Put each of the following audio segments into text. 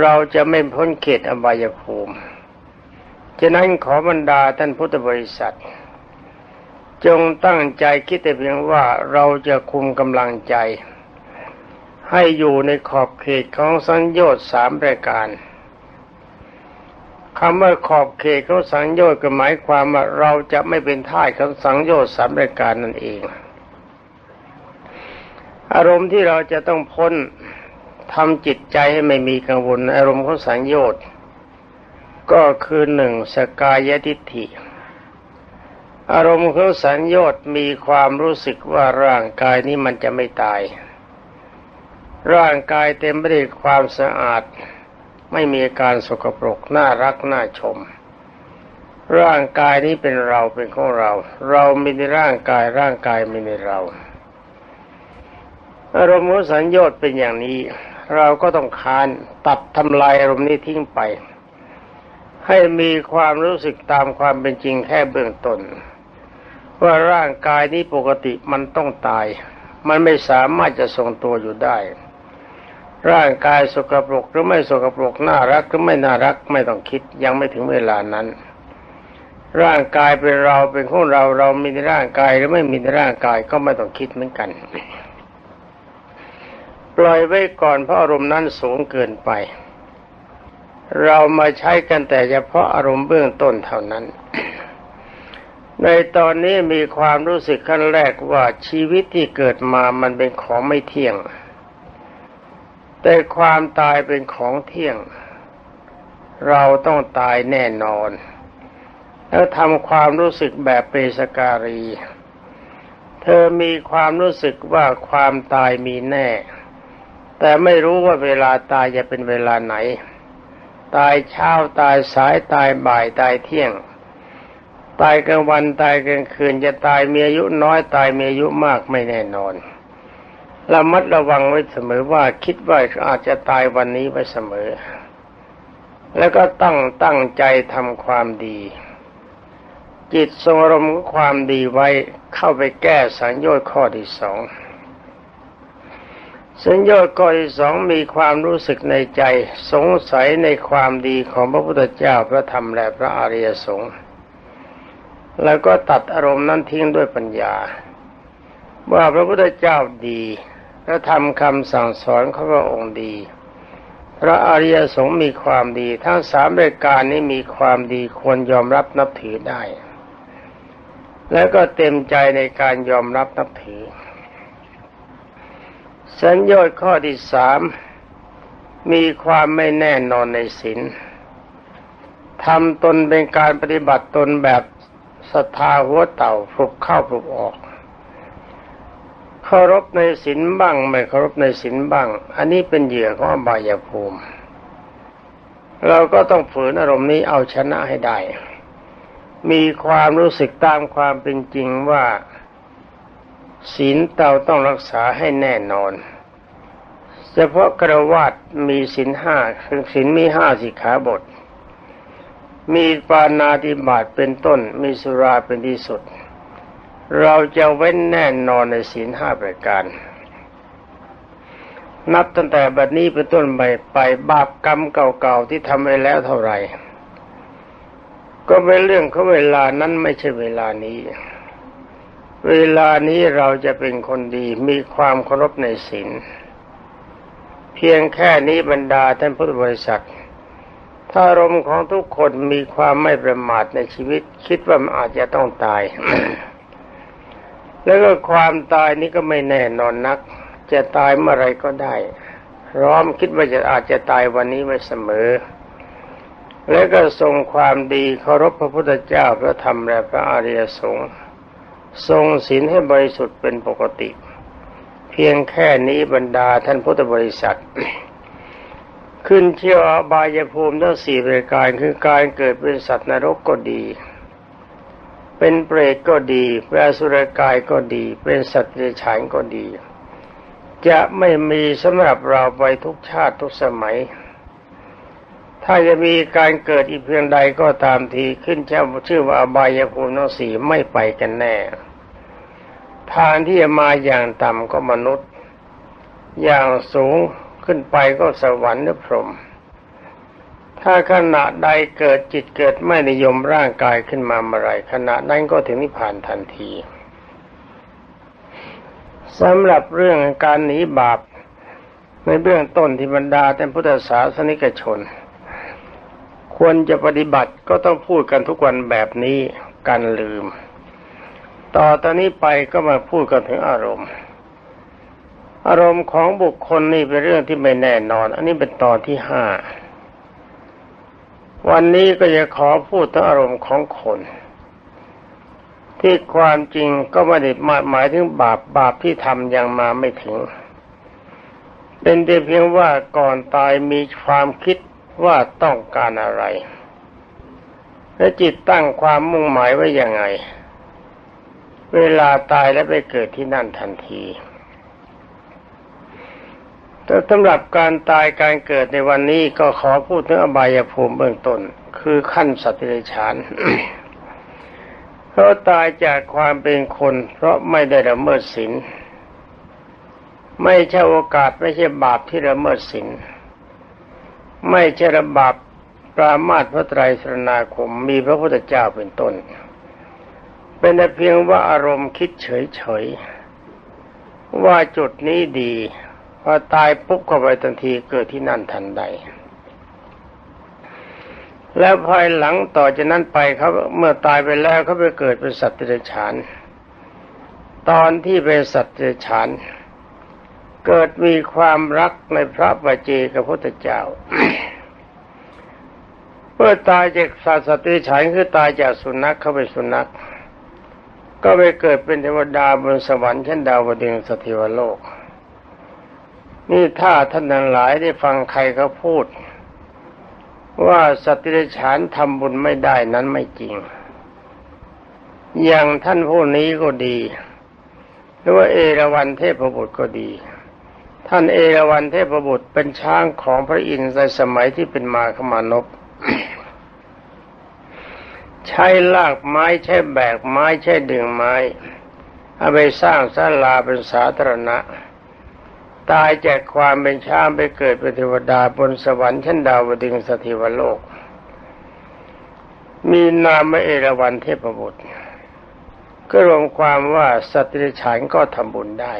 เราจะไม่พ้นเขตอบายภูมิฉะนั้นขอบรรดาท่านพุทธบริษัท จงตั้งใจคิดแต่เพียงว่าเราจะคุมกำลังใจ ให้อยู่ในขอบเขตของสังโยชน์สามรายการคำว่าขอบเขตของสังโยชน์ก็หมายความว่าเราจะไม่เป็นท่ายของสังโยชน์สามรายการนั่นเอง อารมณ์ที่เราจะต้องพ้น ทำจิตใจให้ไม่มีกังวลอารมณ์ของสังโยชน์ก็คือหนึ่งสกายทิฏฐิ อารมณ์ของสังโยชน์มีความรู้สึกว่าร่างกายนี้มันจะไม่ตาย ร่างกายเต็มไปด้วยความสะอาด ไม่มีการสกปรกน่ารักน่าชม ร่างกายนี้เป็นเราเป็นของเรา เรามีในร่างกายร่างกายมีในเรา อารมณ์สัญญต์เป็นอย่างนี้ เราก็ต้องคานตัดทำลายอารมณ์นี้ทิ้งไป ให้มีความรู้สึกตามความเป็นจริงแค่เบื้องต้นว่าร่างกายนี้ปกติมันต้องตาย มันไม่สามารถจะทรงตัวอยู่ได้ ร่างกายสกปรกหรือไม่สกปรกน่ารักหรือไม่น่ารักไม่ต้องคิดยังไม่ถึงเวลานั้น ร่างกายเป็นเราเป็นของเราเรามีในร่างกายหรือไม่มีในร่างกายก็ไม่ต้องคิดเหมือนกัน ปล่อยไว้ก่อนเพราะอารมณ์นั้นสูงเกินไป เรามาใช้กันแต่เฉพาะอารมณ์เบื้องต้นเท่านั้น ในตอนนี้มีความรู้สึกขั้นแรกว่าชีวิตที่เกิดมามันเป็นของไม่เที่ยง แต่ความตายเป็นของเที่ยง เราต้องตายแน่นอน แล้วทำความรู้สึกแบบเปสการี เธอมีความรู้สึกว่าความตายมีแน่ แต่ไม่รู้ว่าเวลาตายจะเป็นเวลาไหน ตายเช้าตายสายตายบ่ายตายเที่ยง ตายกลางวันตายกลางคืนจะตายมีอายุน้อยตายมีอายุมากไม่แน่นอนระมัดระวังไว้เสมอว่าคิดว่าอาจจะตายวันนี้ไปเสมอ แล้วก็ตั้งตั้งใจทำความดี จิตทรงอารมณ์ความดีไว้เข้าไปแก้สังโยชน์ข้อที่สอง สัญญาข้อที่สองมีความรู้สึกในใจ สงสัยในความดีของพระพุทธเจ้าพระธรรมและพระอริยสงฆ์แล้วก็ตัดอารมณ์นั้นทิ้งด้วยปัญญา ว่าพระพุทธเจ้าดีพระธรรมคำสั่งสอนของพระองค์ดี พระอริยสงฆ์มีความดี ทั้งสามรายการนี้มีความดีควรยอมรับนับถือได้ แล้วก็เต็มใจในการยอมรับนับถือ สัญญาข้อที่สามมีความไม่แน่นอนในศีลทำตนเป็นการปฏิบัติตนแบบศรัทธาหัวเต่าฟุกเข้าฟุกออกเคารพในศีลบ้างไม่เคารพในศีลบ้าง อันนี้เป็นเหยื่อของอบายภูมิ เราก็ต้องฝืนอารมณ์นี้เอาชนะให้ได้ มีความรู้สึกตามความเป็นจริงว่า ศีลเราต้องรักษาให้แน่นอน เฉพาะกระวาดมีศีลห้าคือศีลมีห้าสิกขาบท มีปานาติบาตเป็นต้น มีสุราเป็นที่สุด เราจะเว้นแน่นอนในศีลห้าประการ นับตั้งแต่บัดนี้เป็นต้นไปไปบาปกรรมเก่าๆที่ทำไว้แล้วเท่าไหร่ ก็เป็นเรื่องของเวลานั้นไม่ใช่เวลานี้ เวลานี้เราจะเป็นคนดีมีความเคารพในศีลเพียงแค่นี้บรรดาท่านพุทธบริษัท ถ้าอารมณ์ของทุกคนมีความไม่ประมาทในชีวิต คิดว่ามันอาจจะต้องตาย แล้วก็ความตายนี้ก็ไม่แน่นอนนัก จะตายเมื่อไรก็ได้ร้อมคิดว่าจะอาจจะตายวันนี้ไม่เสมอ แล้วก็ทรงความดีเคารพพระพุทธเจ้าพระธรรมและพระอริยสงฆ์ ทรงศีลให้บริสุทธิ์เป็นปกติ เพียงแค่นี้บรรดาท่านพุทธบริษัท ขึ้นเที่ยวอบายภูมิทั้งสี่รายการคือการเกิดเป็นสัตว์นรกก็ดี เป็นเปรตก็ดีเป็นสุรกายก็ดี เป็นสัตว์เดรัจฉานก็ดี จะไม่มีสำหรับเราไปทุกชาติทุกสมัยถ้าจะมีการเกิดอีกเพียงใดก็ตามทีขึ้นเจ้าชื่อว่าอบายภูมิทั้งสี่ไม่ไปกันแน่ ทางที่จะมาอย่างต่ำก็มนุษย์ อย่างสูงขึ้นไปก็สวรรค์หรือพรหมถ้าขณะใดเกิดจิตเกิดไม่นิยมร่างกายขึ้นมาเมื่อไรขณะนั้นก็ถึงนิพพานทันทีสำหรับเรื่องการหนีบาปในเบื้องต้นที่บรรดาท่พุทธศาสนิกชน ควรจะปฏิบัติก็ต้องพูดกันทุกวันแบบนี้กันลืม ต่อตอนนี้ไปก็มาพูดกันถึงอารมณ์ อารมณ์ของบุคคลนี่เป็นเรื่องที่ไม่แน่นอน อันนี้เป็นตอนที่ห้าวันนี้ก็จะขอพูดถึงอารมณ์ของคน ที่ความจริงก็ไม่ได้หมายถึงบาปบาปที่ทำยังมาไม่ถึง เป็นแต่เพียงว่าก่อนตายมีความคิดว่าต้องการอะไร และจิตตั้งความมุ่งหมายไว้ยังไง เวลาตายแล้วไปเกิดที่นั่นทันที แต่สำหรับการตายการเกิดในวันนี้ก็ขอพูดถึงอบายภูมิเบื้องต้น คือขั้นสัตว์เดรัจฉานเขาตายจากความเป็นคน เพราะไม่ได้ละเมิดศีลไม่ใช่โอกาสไม่ใช่บาปที่ละเมิดศีลไม่ใช่ระบาปปรามาตพระไตรสรณาคมมีพระพุทธเจ้าเป็นต้น เป็นแต่เพียงว่าอารมณ์คิดเฉยๆว่าจุดนี้ดีพอตายปุ๊บเข้าไปทันทีเกิดที่นั่นทันใด แล้วภายหลังต่อจากนั้นไปเขาเมื่อตายไปแล้วเขาไปเกิดเป็นสัตว์เดรัจฉาน ตอนที่เป็นสัตว์เดรัจฉานเกิดมีความรักในพระบัจเจกับพระเจ้า เมื่อตายจากสัตว์เดรัจฉานคือตายจากสุนัขเข้าไปสุนัข ก็ไปเกิดเป็นเทวดาบนสวรรค์ชั้นดาวดึงสถิวโลก นี่ถ้าท่านทั้งหลายได้ฟังใครเขาพูด ว่าสติรฉานทำบุญไม่ได้นั้นไม่จริง อย่างท่านผู้นี้ก็ดี หรือว่าเอราวันเทพบุตรก็ดี ท่านเอราวันเทพบุตรเป็นช้างของพระอินทร์ในสมัยที่เป็นมาขมานพ ใช้ลากไม้ใช้แบกไม้ใช้ดึงไม้เอาไปสร้างศาลาเป็นสาธารณะ ตายจากความเป็นช้างไปเกิดเป็นเทวดาบนสวรรค์ชั้นดาวดึงสถิวโลก มีนามเอราวันเทพบุตร ก็รวมความว่าสัตว์ดิฉันก็ทำบุญได้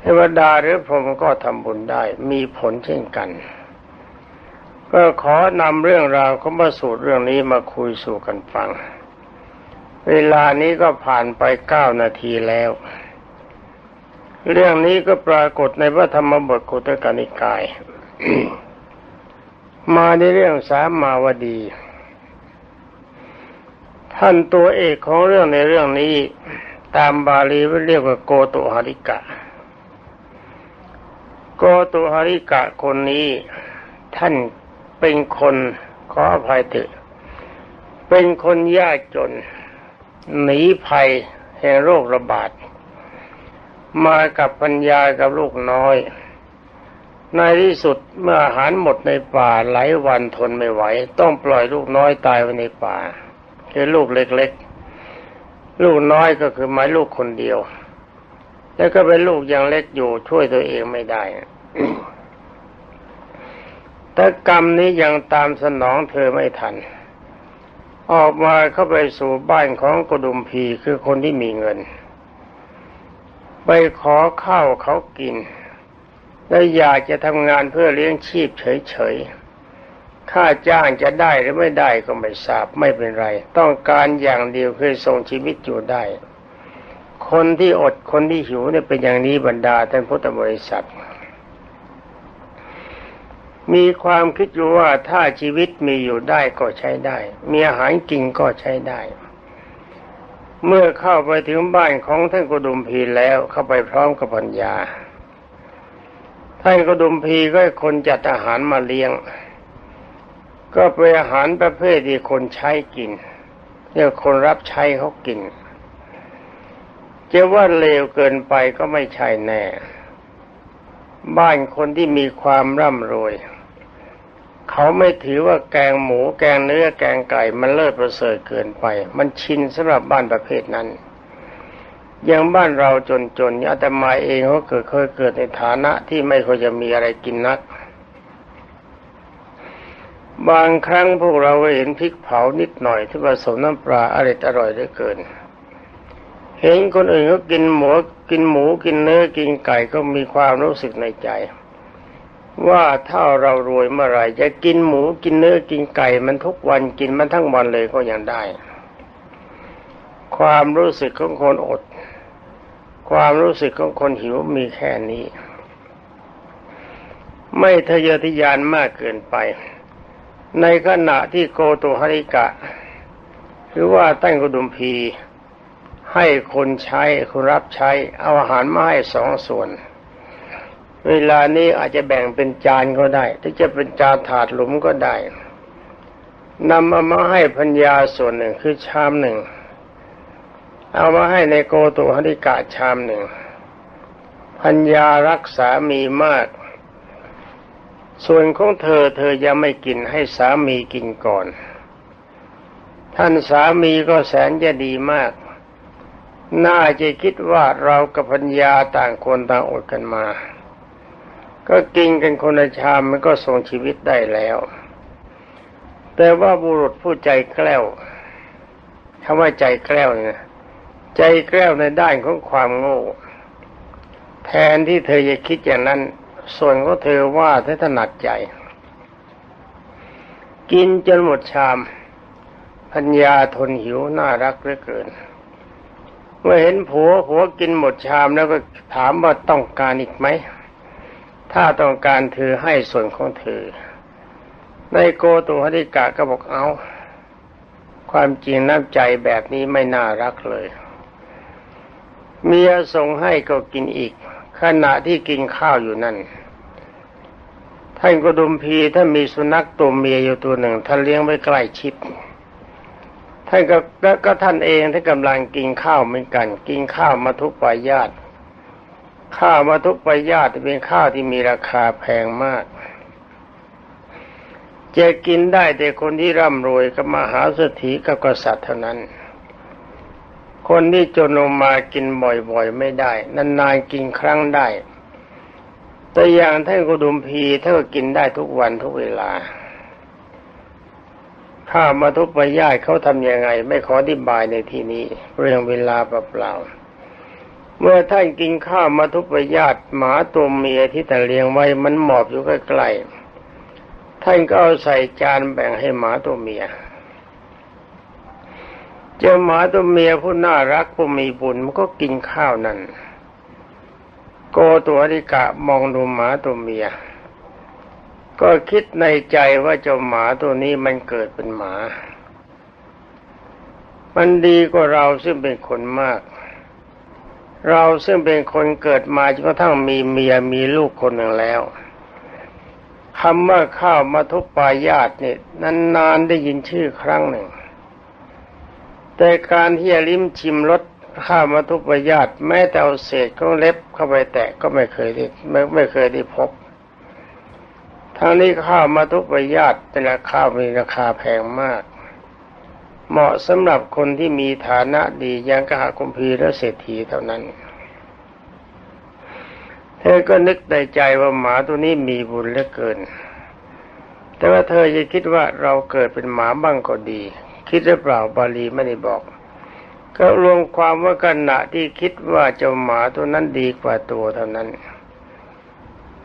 เทวดาหรือพรหมก็ทำบุญได้ มีผลเช่นกัน ก็ขอนำเรื่องราวของพระสูตรเรื่องนี้มาคุยสู่กันฟัง เวลานี้ก็ผ่านไปเก้านาทีแล้ว เรื่องนี้ก็ปรากฏในพระธรรมบทกุตกนิกาย มาในเรื่องสามมาวดี ท่านตัวเอกของเรื่องในเรื่องนี้ตามบาลีเรียกว่าโกตุหาริกะ โกตุหาริกะคนนี้ท่าน เป็นคนขออภัยเถอะเป็นคนยากจน หนีภัยแห่งโรคระบาด มากับปัญญากับลูกน้อย ในที่สุดเมื่ออาหารหมดในป่าหลายวันทนไม่ไหว ต้องปล่อยลูกน้อยตายไว้ในป่าคือลูกเล็กๆ ลูกน้อยก็คือหมายลูกคนเดียว แล้วก็เป็นลูกยังเล็กอยู่ช่วยตัวเองไม่ได้ แต่กรรมนี้ยังตามสนองเธอไม่ทัน ออกมาเข้าไปสู่บ้านของกดุมพีคือคนที่มีเงิน ไปขอข้าวเขากิน แล้วอยากจะทำงานเพื่อเลี้ยงชีพเฉยๆ ค่าจ้างจะได้หรือไม่ได้ก็ไม่ทราบไม่เป็นไร ต้องการอย่างเดียวคือส่งชีวิตอยู่ได้ คนที่อดคนที่หิวเนี่ยเป็นอย่างนี้บรรดาท่านพุทธบริษัท มีความคิดอยู่ว่าถ้าชีวิตมีอยู่ได้ก็ใช้ได้ มีอาหารกินก็ใช้ได้ เมื่อเข้าไปถึงบ้านของท่านกุดุมพีแล้วเข้าไปพร้อมกับปัญญา ท่านกุดุมพีก็คนจัดอาหารมาเลี้ยง ก็เป็นอาหารประเภทที่คนใช้กินเรียกคนรับใช้เขากินจะว่าเลวเกินไปก็ไม่ใช่แน่ บ้านคนที่มีความร่ำรวย เขาไม่ถือว่าแกงหมูแกงเนื้อแกงไก่มันเลิศประเสริฐเกินไป มันชินสำหรับบ้านประเภทนั้นอย่างบ้านเราจนๆอาตมาเองเขาเกิดเคยเกิดในฐานะที่ไม่ค่อยจะมีอะไรกินนัก บางครั้งพวกเราเห็นพริกเผานิดหน่อยที่ผสมน้ำปลาอร่อยอร่อยเหลือเกิน เห็นคนอื่นเขากินหมูกินหมูกินเนื้อกินไก่ก็มีความรู้สึกในใจ ว่าถ้าเรารวยเมื่อไหร่จะกินหมูกินเนื้อกินไก่มันทุกวันกินมันทั้งวันเลยก็ยังได้ ความรู้สึกของคนอด ความรู้สึกของคนหิวมีแค่นี้ ไม่ทะเยอทะยานมากเกินไป ในขณะที่โกตุหริกะ หรือว่าตั้งกุดุมพีให้คนใช้คนรับใช้เอาอาหารมาให้สองส่วน เวลานี้อาจจะแบ่งเป็นจานก็ได้ถ้าจะเป็นจานถาดหลุมก็ได้นำเอามาให้พัญญาส่วนหนึ่งคือชามหนึ่ง เอามาให้ในโกตุหริกะชามหนึ่งพัญญารักสามีมาก ส่วนของเธอเธอยังไม่กินให้สามีกินก่อน ท่านสามีก็แสนจะดีมาก น่าจะคิดว่าเรากับพัญญาต่างคนต่างอดกันมา ก็กินกันคนละชามมันก็ส่งชีวิตได้แล้ว แต่ว่าบุรุษผู้ใจแกล้วคำว่าใจแกล้วเนี่ยใจแกล้วในด้านของความโง่ แทนที่เธอจะคิดอย่างนั้น ส่วนของเธอว่าเธอถนัดใจ กินจนหมดชาม พัญญาทนหิวน่ารักเหลือเกิน เมื่อเห็นผัวผัวกินหมดชามแล้วก็ถามว่าต้องการอีกไหม ถ้าต้องการเธอให้ส่วนของเธอ ในโกตุหริกะก็บอกเอา ความจริงน้ำใจแบบนี้ไม่น่ารักเลย เมียส่งให้ก็กินอีก ขณะที่กินข้าวอยู่นั่นท่านกดุมพีถ้ามีสุนัขตัวเมียอยู่ตัวหนึ่งท่านเลี้ยงไว้ใกล้ชิดท่านก็ก็ท่านเองท่านกำลังกินข้าวเหมือนกัน กินข้าวมาทุกปายาต ข้าวมาทุกปายาตเป็นข้าวที่มีราคาแพงมาก จะกินได้แต่คนที่ร่ำรวยกับมหาเศรษฐีกับกษัตริย์เท่านั้น คนที่จนลงมากินบ่อยๆไม่ได้ นานๆกินครั้งได้ แต่อย่างท่านกุดุมพีท่านก็กินได้ทุกวันทุกเวลาข้ามาทุกปยาตเขาทำยังไง ไม่ขออธิบายในที่นี้ เรื่องเวลาเปล่าๆ เมื่อท่านกินข้าวมาทุปยาตหมาตัวเมียที่ท่เลี้ยงไว้มันหมอบอยู่ใกล้ๆท่านก็เอาใส่จานแบ่งให้หมาตัวเมียเจ้าหมาตัวเมียผู้น่ารักผู้มีบุญมันก็กินข้าวนั่นโกตัวอริกะมองดูหมาตัวเมีย ก็คิดในใจว่าเจ้าหมาตัวนี้มันเกิดเป็นหมา มันดีกว่าเราซึ่งเป็นคนมาก เราซึ่งเป็นคนเกิดมาจนกระทั่งมีเมียมีลูกคนหนึ่งแล้วคำว่าข้าวมาทุปปายาตเนี่ยนานๆได้ยินชื่อครั้งหนึ่ง แต่การที่จะลิ้มชิมรสข้าวมาทุปายาตแม้แต่เอาเศษของเล็บเข้าไปแตะก็ไม่เคยได้ไม่ไม่เคยได้พบทั้งนี้ข้าวมาทุกประยาตแต่ละข้าวมีราคาแพงมาก เหมาะสำหรับคนที่มีฐานะดียังกหาคุมพีและเศรษฐีเท่านั้น เธอก็นึกในใจว่าหมาตัวนี้มีบุญเหลือเกิน แต่ว่าเธอจะคิดว่าเราเกิดเป็นหมาบ้างก็ดี คิดหรือเปล่าบาลีไม่ได้บอก ก็รวมความว่าขณะที่คิดว่าเจ้าหมาตัวนั้นดีกว่าตัวเท่านั้น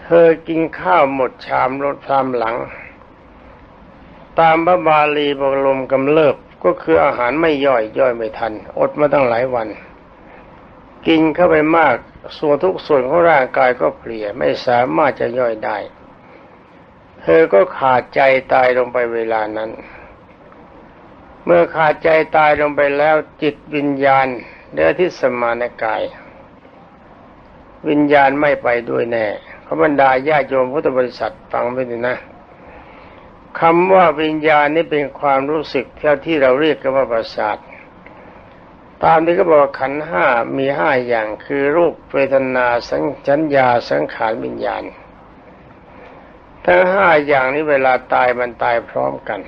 เธอกินข้าวหมดชามรถพรามหลัง ตามพระบาลีบอกลมกำเริบ ก็คืออาหารไม่ย่อยย่อยไม่ทัน อดมาตั้งหลายวัน กินเข้าไปมาก ส่วนทุกส่วนของร่างกายก็เปลี่ยไม่สามารถจะย่อยได้ เธอก็ขาดใจตายลงไปเวลานั้น เมื่อขาดใจตายลงไปแล้วจิตวิญญาณเดือที่สมานกาย วิญญาณไม่ไปด้วยแน่ขบรรดาญาโยมพุทธบริษัทฟังไปดีนะ คำว่าวิญญาณนี่เป็นความรู้สึกเท่าที่เราเรียกกันว่าประสาทตามที่เขาบอกขันห้ามีห้าอย่างคือรูปเวทนาสัญชัญญาสังขารวิญญาณ ทั้งห้าอย่างนี้เวลาตายมันตายพร้อมกัน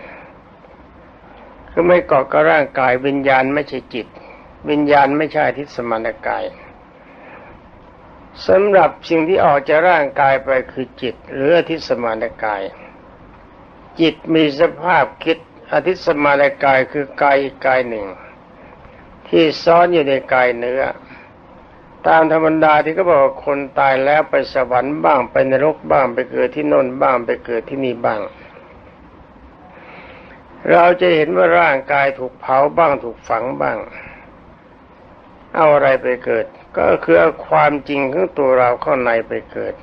คือไม่เกาะกับร่างกายวิญญาณไม่ใช่จิต วิญญาณไม่ใช่ทิศสมานกายสำหรับสิ่งที่ออกจากร่างกายไปคือจิต หรือทิศสมานกาย จิตมีสภาพคิดอธิสมานกายคือกายกายหนึ่ง ที่ซ้อนอยู่ในกายเนื้อ ตามธรรมดาที่เขาบอกคนตายแล้วไปสวรรค์บ้างไปนรกบ้างไปเกิดที่นนบ้างไปเกิดที่นี่บ้าง เราจะเห็นว่าร่างกายถูกเผาบ้างถูกฝังบ้าง เอาอะไรไปเกิด ก็คือความจริงของตัวเราเข้าในไปเกิด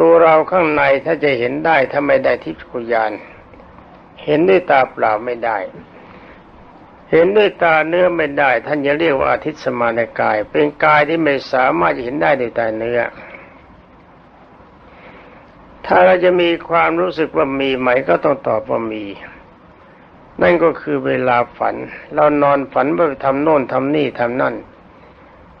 ตัวเราข้างในถ้าจะเห็นได้ถ้าไม่ได้ทิพยญาณเห็นด้วยตาเปล่าไม่ได้ เห็นด้วยตาเนื้อไม่ได้ ท่านจะเรียกว่าอาทิตสมานกาย เป็นกายที่ไม่สามารถจะเห็นได้ด้วยตาเนื้อ ถ้าเราจะมีความรู้สึกว่ามีไหมก็ต้องตอบว่ามี นั่นก็คือเวลาฝัน เรานอนฝันว่าไปทำโน่นทำนี่ทำนั่น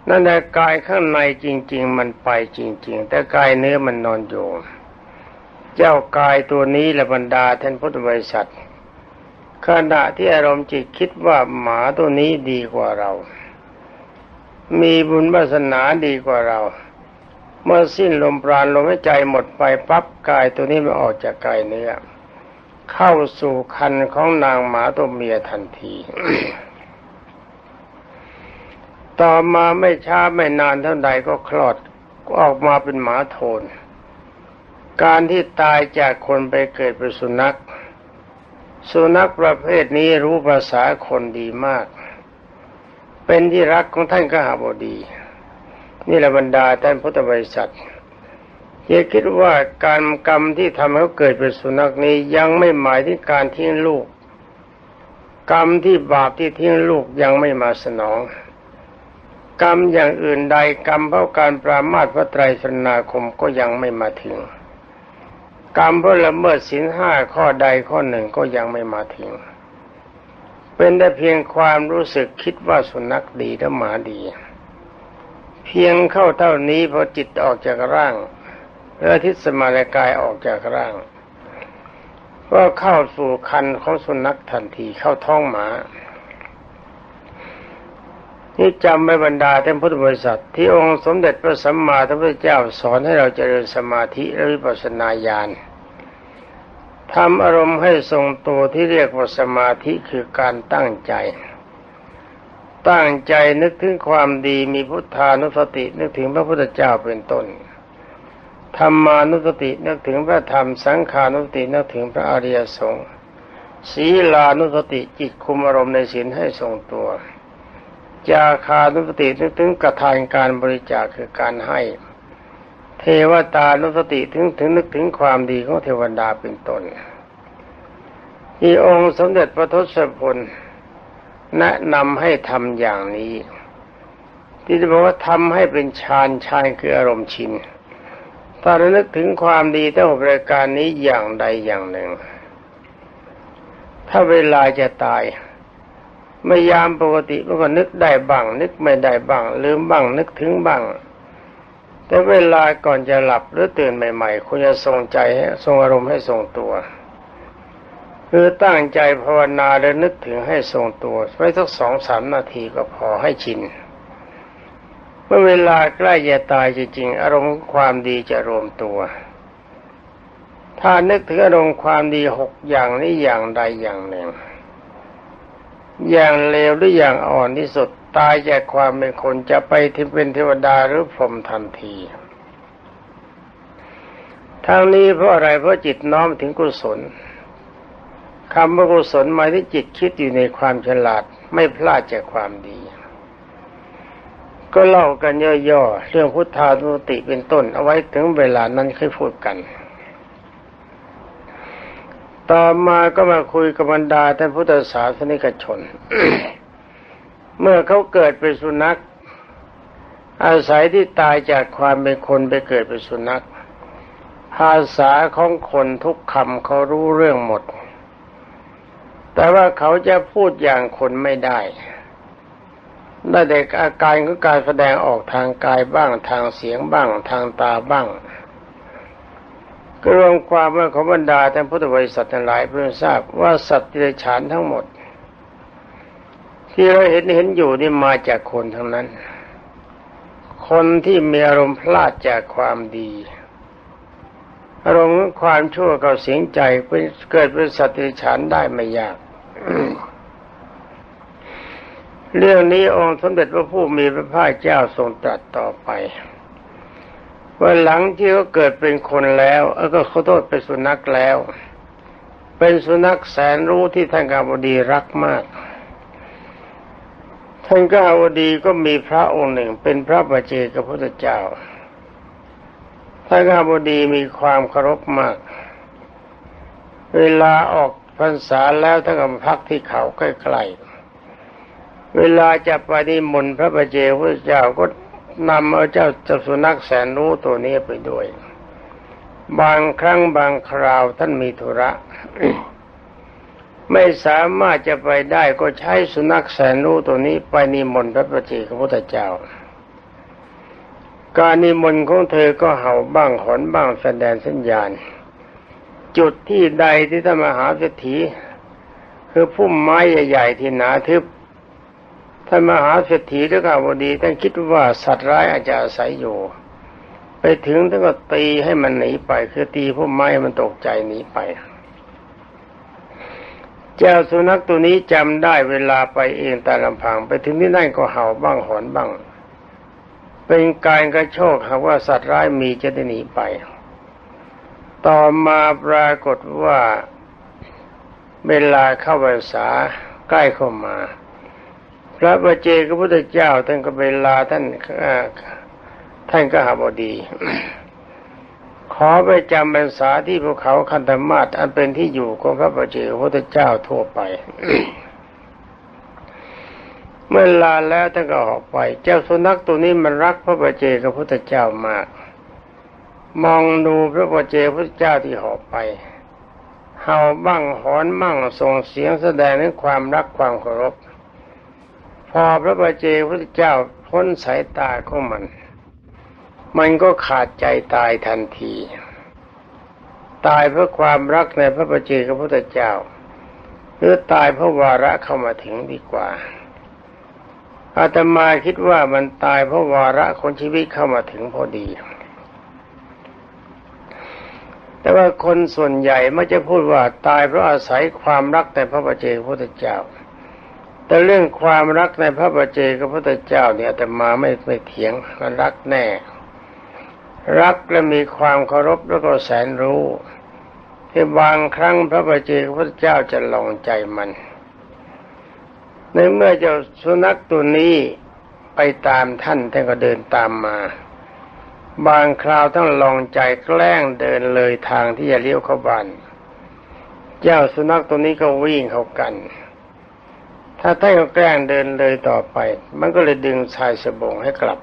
นั่นแหละกายข้างในจริง ๆ มันไปจริง ๆ แต่กายเนื้อมันนอนอยู่ เจ้ากายตัวนี้และบรรดาท่านพุทธบริษัทขณะที่อารมณ์จิตคิดว่าหมาตัวนี้ดีกว่าเรา มีบุญวาสนาดีกว่าเรา เมื่อสิ้นลมปราณลมหายใจหมดไปปั๊บกายตัวนี้มันออกจากกายเนื้อเข้าสู่คันของนางหมาตัวเมียทันที ต่อมาไม่ช้าไม่นานเท่าใดก็คลอดออกมาเป็นหมาโทน การที่ตายจากคนไปเกิดเป็นสุนัข สุนัขประเภทนี้รู้ภาษาคนดีมาก เป็นที่รักของท่านกหาบดี นี่แหละบรรดาท่านพุทธบริษัทอย่าคิดว่าการกรรมที่ทำให้เขาเกิดเป็นสุนัขนี้ยังไม่หมายถึงการทิ้งลูก กรรมที่บาปที่ทิ้งลูกยังไม่มาสนอง กรรมอย่างอื่นใดกรรมเพราะการปรามาสพระไตรสนาคมก็ยังไม่มาถึง กรรมเพราะละเมิดศีลห้าข้อใดข้อหนึ่งก็ยังไม่มาถึง เป็นแต่เพียงความรู้สึกคิดว่าสุนัขดีและหมาดี เพียงเข้าเท่านี้พอจิตออกจากร่างเรือทิศสมาลกายออกจากร่าง ก็เข้าสู่คันของสุนัขทันทีเข้าท้องหมา นี่จำไม่บรรดาท่านพุทธบริษัท ที่องค์สมเด็จพระสัมมาสัมพุทธเจ้าสอนให้เราเจริญสมาธิและวิปัสสนาญาณทำอารมณ์ให้ทรงตัวที่เรียกว่าสมาธิคือการตั้งใจ ตั้งใจนึกถึงความดีมีพุทธานุสตินึกถึงพระพุทธเจ้าเป็นต้นธรรมานุสตินึกถึงพระธรรมสังขานุสตินึกถึงพระอริยสงฆ์ศีลานุสติจิตคุมอารมณ์ในศีลให้ทรงตัว จาคานุสตินึกถึงกระทานการบริจาคคือการให้ เทวตานุสติถึงถึงนึกถึงความดีของเทวดาเป็นต้นที่องค์สมเด็จพระทศพลแนะนำให้ทำอย่างนี้ ที่จะบอกว่าทำให้เป็นฌานฌานคืออารมณ์ชินถ้าเรานึกถึงความดีทั้งหกรายการนี้อย่างใดอย่างหนึ่ง ถ้าเวลาจะตาย ไม่ยามปกติมันก็นึกได้บ้าง นึกไม่ได้บ้าง ลืมบ้างนึกถึงบ้าง แต่เวลาก่อนจะหลับหรือตื่นใหม่ ๆ คุณจะทรงใจให้ทรงอารมณ์ให้ทรงตัว คือตั้งใจภาวนาและนึกถึงให้ทรงตัวไว้สักสองสามนาทีก็พอให้ชินเมื่อเวลาใกล้จะตายจริงๆอารมณ์ความดีจะรวมตัว ถ้านึกถึงอารมณ์ความดีหกอย่างนี้อย่างใดอย่างหนึ่ง อย่างเลวหรืออย่างอ่อนที่สุดตายจากความเป็นคนจะไปที่เป็นเทวดาหรือพรหมทันทีทางนี้เพราะอะไรเพราะจิตน้อมถึงกุศลคำว่ากุศลหมายถึงจิตคิดอยู่ในความฉลาดไม่พลาดจากความดี ก็เล่ากันย่อๆเรื่องพุทธานุติเป็นต้นเอาไว้ถึงเวลานั้นค่อยพูดกัน ต่อมาก็มาคุยกับบรรดาท่านพุทธศาสนิกชน เมื่อเขาเกิดเป็นสุนัข อาศัยที่ตายจากความเป็นคนไปเกิดเป็นสุนัข ภาษาของคนทุกคำเขารู้เรื่องหมด แต่ว่าเขาจะพูดอย่างคนไม่ได้ได้แต่อาการก็การแสดงออกทางกายบ้างทางเสียงบ้างทางตาบ้าง ก็รวมความว่าขบรรดาท่านพุทธบริษัททั้งหลายเพื่อทราบว่าสัตว์ที่ไรฉานทั้งหมด ที่เราเห็นเห็นอยู่นี่มาจากคนทั้งนั้น คนที่มีอารมณ์พลาดจากความดีอารมณ์ความชั่วกับเสียงใจเป็นเกิดเป็นสัตว์ดิฉันได้ไม่ยากเรื่องนี้องค์สมเด็จพระผู้มีพระภาคเจ้าทรงตรัสต่อไป ว่าหลังที่เขาเกิดเป็นคนแล้วก็ขอโทษเป็นสุนัขแล้ว เป็นสุนัขแสนรู้ที่ท่านกาบดีรักมาก ท่านกาวดีก็มีพระองค์หนึ่ง เป็นพระบัจเจกพุทธเจ้าท่านกาวดีมีความเคารพมาก เวลาออกพรรษาแล้วท่านก็พักที่เขาใกล้ๆเวลาจะไปนิมนต์พระบัจเจกพุทธเจ้าก็ นำเอาเจ้าจัสุนัขแสนรู้ตัวนี้ไปด้วย บางครั้งบางคราวท่านมีธุระ ไม่สามารถจะไปได้ก็ใช้สุนัขแสนรู้ตัวนี้ไปนิมนต์พระปฏิเจกพุทธเจ้า การนิมนต์ของเธอก็เห่าบ้างหอนบ้างแสดงสัญญาณ จุดที่ใดที่ท่านมหาเศรษฐีคือพุ่มไม้ใหญ่ๆที่หนาทึบ ท่านมหาเศรษฐีและข้าวดีท่านคิดว่าสัตว์ร้ายอาจจะอาศัยอยู่ ไปถึงท่านก็ตีให้มันหนีไป คือตีพุ่มไม้มันตกใจหนีไป เจ้าสุนัขตัวนี้จำได้เวลาไปเองแต่ลำพัง ไปถึงที่นั่นก็เห่าบ้างหอนบ้าง เป็นการกระโชกหากว่าสัตว์ร้ายมีจะได้หนีไป ต่อมาปรากฏว่าเวลาเข้าพรรษาใกล้เข้ามา พระบาเจกพุทธเจ้าท่านก็เวลาท่านท่านก็หาบดี ขอไปจำพรรษาที่ภูเขาคันธมาศอันเป็นที่อยู่ของพระประเจกพุทธเจ้าทั่วไป เมื่อลาแล้วท่านก็ออกไป เจ้าสุนัขตัวนี้มันรักพระประเจกพุทธเจ้ามาก มองดูพระประเจกพุทธเจ้าที่หอบไปเห่าบ้างหอนบ้างส่งเสียงแสดงถึงความรักความเคารพ พอพระประเจพุทธเจ้าพ้นสายตาของมัน มันก็ขาดใจตายทันที ตายเพราะความรักในพระประเจกับพระพุทธเจ้า หรือตายเพราะวาระเข้ามาถึงดีกว่าอาตมาคิดว่ามันตายเพราะวาระคนชีวิตเข้ามาถึงพอดี แต่ว่าคนส่วนใหญ่ไม่จะพูดว่าตายเพราะอาศัยความรักในพระประเจพระพุทธเจ้า แต่เรื่องความรักในพระประเจกับพระพุทธเจ้าเนี่ยแต่มาไม่ไม่เถียงมันรักแน่ รักและมีความเคารพแล้วก็แสนรู้ที่บางครั้งพระประเจกับพระเจ้าจะลองใจมัน ในเมื่อเจ้าสุนัขตัวนี้ไปตามท่านท่านก็เดินตามมา บางคราวท่านลองใจแกล้งเดินเลยทางที่จะเลี้ยวเข้าบ้าน เจ้าสุนัขตัวนี้ก็วิ่งเข้ากัน ถ้าท่านก็แกล้งเดินเลยต่อไป มันก็เลยดึงชายสบงให้กลับ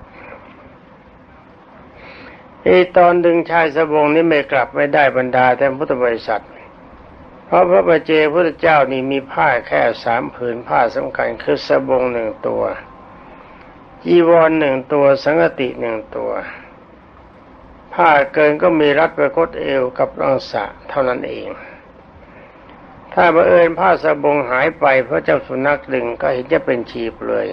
ไอตอนดึงชายสบงนี้ไม่กลับไม่ได้บรรดาแต่พุทธบริษัท เพราะพระบาเจพุทธเจ้านี่มีผ้าแค่สามผืนผ้าสำคัญคือสบงหนึ่งตัวจีวรหนึ่งตัวสังกติหนึ่งตัว ผ้าเกินก็มีรัดประคตเอวกับรองสะเท่านั้นเอง ถ้าบังเอิญผ้าสบงหายไปเพราะเจ้าสุนัขดึงก็เห็นจะเป็นชีพเลย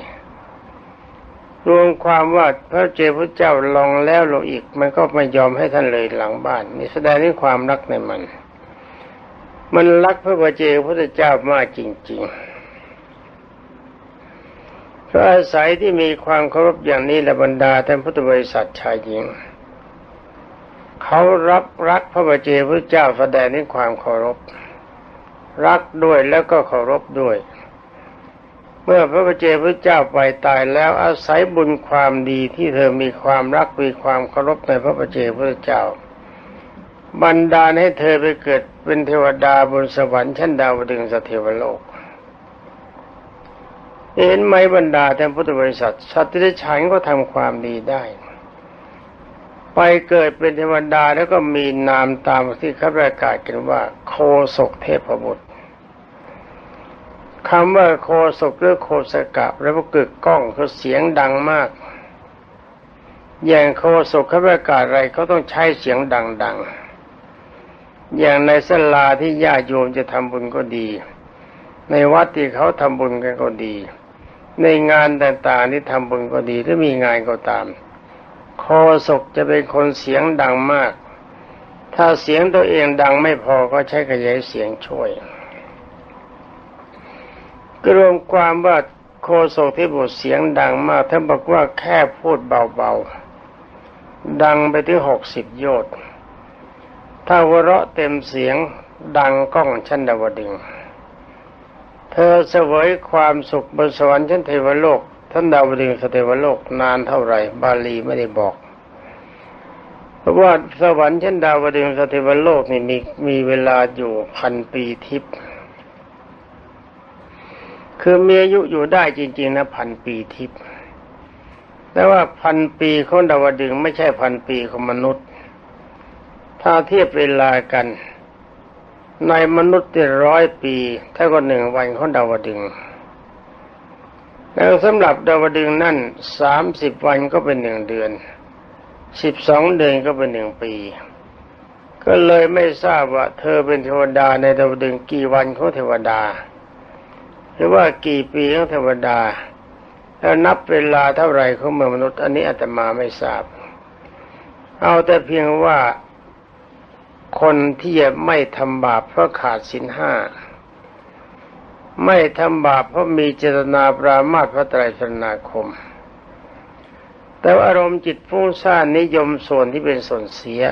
รวมความว่าพระเจ้าพระเจ้าลองแล้วลงอีก มันก็ไม่ยอมให้ท่านเลยหลังบ้านนี่แสดงถึงความรักในมัน มันรักพระบาเจ้าพระเจ้ามากจริงๆก็อาศัยที่มีความเคารพอย่างนี้และบรรดาท่านพุทธบริษัทชายหญิง เขารับรักพระบาเจ้าพระเจ้าแสดงถึงความเคารพ รักด้วยแล้วก็เคารพด้วย เมื่อพระบเจ้าพระเจ้าไปตายแล้วอาศัยบุญความดีที่เธอมีความรักมีความเคารพในพระบเจ้าพระเจ้า บันดาลให้เธอไปเกิดเป็นเทวดาบนสวรรค์ชั้นดาวดึงสเทวโลกเห็นไหมบรรดาแทนพุทธบริษัท สัตว์ที่ฉันก็ทำความดีได้ ไปเกิดเป็นเทวดาแล้วก็มีนามตามที่เขาประกาศกันว่า โคศกเทพบุตร คำว่าโคศกหรือโคสกะแล้วก็เกึกก้องคือเสียงดังมาก อย่างโคศกเขาประกาศอะไรก็ต้องใช้เสียงดังๆ อย่างในสลาที่ญาติโยมจะทำบุญก็ดี ในวัดที่เขาทำบุญกันก็ดี ในงานต่างๆที่ทำบุญก็ดีหรือมีงานก็ตาม โคศกจะเป็นคนเสียงดังมาก ถ้าเสียงตัวเองดังไม่พอก็ใช้ขยายเสียงช่วย ก็รวมความว่าโคโศกที่บุตรเสียงดังมากท่านบอกว่าแค่พูดเบาๆ ดังไปถึงหกสิบโยชน์ถ้าวเราะเต็มเสียงดังก้องชั้นดาวดึง เธอเสวยความสุขบนสวรรค์ชั้นเทวโลก ท่านดาวดึงสเทวโลกนานเท่าไหร่ บาลีไม่ได้บอก เพราะว่าสวรรค์ชั้นดาวดึงสเทวโลกนี่มีมีเวลาอยู่พันปีทิพย์ คือมีอายุอยู่ได้จริง ๆ นะพันปีทิพย์แต่ว่าพันปีของดาวดึงไม่ใช่พันปีของมนุษย์ ถ้าเทียบเวลากัน ในมนุษย์ที่ร้อยปีเท่ากับหนึ่งวันของดาวดึงแล้วสำหรับดาวดึงนั่นสามสิบวันก็เป็นหนึ่งเดือนสิบสองเดือนก็เป็นหนึ่งปี ก็เลยไม่ทราบว่า เธอเป็นเทวดาในดาวดึงกี่วันของเทวดา หรือว่ากี่ปีของเทวดา แล้วนับเวลาเท่าไรของเมืองมนุษย์ อันนี้อาตมาไม่ทราบ เอาแต่เพียงว่าคนที่ไม่ทำบาปเพราะขาดสินห้าไม่ทำบาปเพราะมีเจตนาปรามาตพระไตรสนาคม แต่อารมณ์จิตฟุ้งซ่านนิยมส่วนที่เป็นส่วนเสีย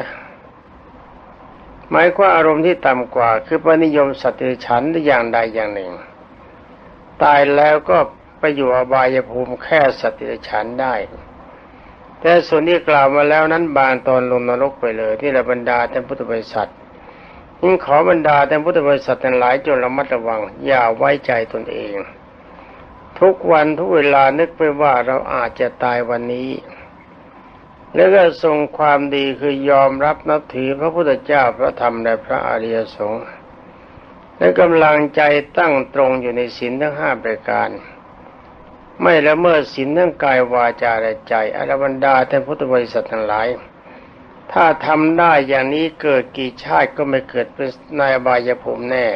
หมายความอารมณ์ที่ต่ำกว่า คือปนิยมสัตว์ฉันหรืออย่างใดอย่างหนึ่ง ตายแล้วก็ไปอยู่อบายภูมิแค่สติฉันได้ แต่ส่วนที่กล่าวมาแล้วนั้นบางตอนลงนรกไปเลยที่ระบรรดาท่านพุทธบริษัทยิ่งขอบรรดาท่านพุทธบริษัททั้งหลายจนระมัดระวัง อย่าไว้ใจตนเอง ทุกวันทุกเวลานึกไปว่าเราอาจจะตายวันนี้ แล้วก็ทรงความดีคือยอมรับนับถือพระพุทธเจ้าพระธรรมและพระอริยสงฆ์ และกำลังใจตั้งตรงอยู่ในศีลทั้งห้าประการ ไม่ละเมิดศีลทั้งกายวาจาและใจอรบรรดาท่านพุทธบริษัททั้งหลาย ถ้าทำได้อย่างนี้เกิดกี่ชาติก็ไม่เกิดเป็นนายบายภูมิแน่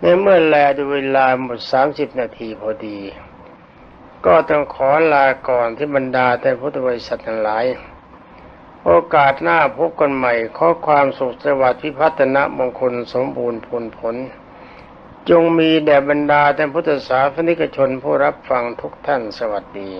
ในเมื่อแลดูเวลาหมดสามสิบนาทีพอดี ก็ต้องขอลาก่อนที่บรรดาท่านพุทธบริษัททั้งหลาย โอกาสหน้าพบกันใหม่ ขอความสุขสวัสดิ์พิพัฒนะมงคลสมบูรณ์ผลผล จงมีแด่บรรดาท่านพุทธศาสนิกชนผู้รับฟังทุกท่านสวัสดี